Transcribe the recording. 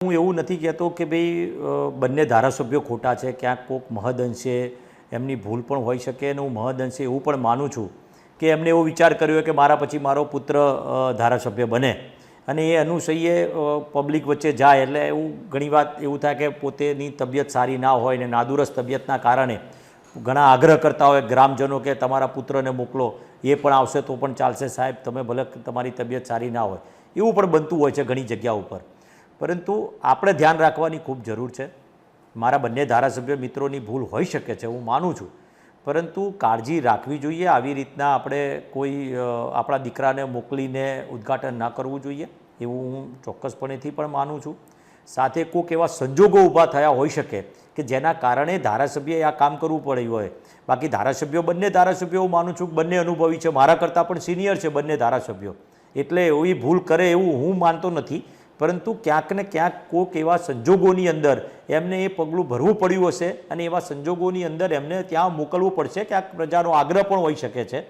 હું એવું નથી કહેતો કે ભાઈ બંને ધારાસભ્યો ખોટા છે, ક્યાંક કોઈક મહદઅંશે એમની ભૂલ પણ હોઈ શકે અને હું મહદઅંશે એવું પણ માનું છું કે એમને એવો વિચાર કર્યો કે મારા પછી મારો પુત્ર ધારાસભ્ય બને. અને એ અનુસયે પબ્લિક વચ્ચે જાય એટલે એવું ઘણી વાત એવું થાય કે પોતેની તબિયત સારી ના હોય ને નાદુરસ્ત તબિયતના કારણે ઘણા આગ્રહ કરતા હોય ગ્રામજનો કે તમારા પુત્રને મોકલો, એ પણ આવશે તો પણ ચાલશે સાહેબ, તમે ભલે તમારી તબિયત સારી ના હોય. એવું પણ બનતું હોય છે ઘણી જગ્યા ઉપર. પરંતુ આપણે ધ્યાન રાખવાની ખૂબ જરૂર છે. મારા બંને ધારાસભ્ય મિત્રોની ભૂલ હોઈ શકે છે, હું માનું છું. પરંતુ કાળજી રાખવી જોઈએ, આવી રીતના આપણે કોઈ આપણા દીકરાને મોકલીને ઉદ્ઘાટન ના કરવું જોઈએ, એવું હું ચોક્કસપણેથી પણ માનું છું. સાથે કોઈક એવા સંજોગો ઊભા થયા હોઈ શકે કે જેના કારણે ધારાસભ્યએ આ કામ કરવું પડ્યું હોય. બાકી ધારાસભ્યો બંને ધારાસભ્યો, હું માનું છું, બંને અનુભવી છે. મારા કરતાં પણ સિનિયર છે બંને ધારાસભ્યો. એટલે એવી ભૂલ કરે એવું હું માનતો નથી. પરંતુ ક્યાંક ને ક્યાંક કોઈક એવા સંજોગોની અંદર એમને એ પગલું ભરવું પડ્યું હશે અને એવા સંજોગોની અંદર એમને ત્યાં મોકલવું પડશે. ક્યાંક પ્રજાનો આગ્રહ પણ હોઈ શકે છે.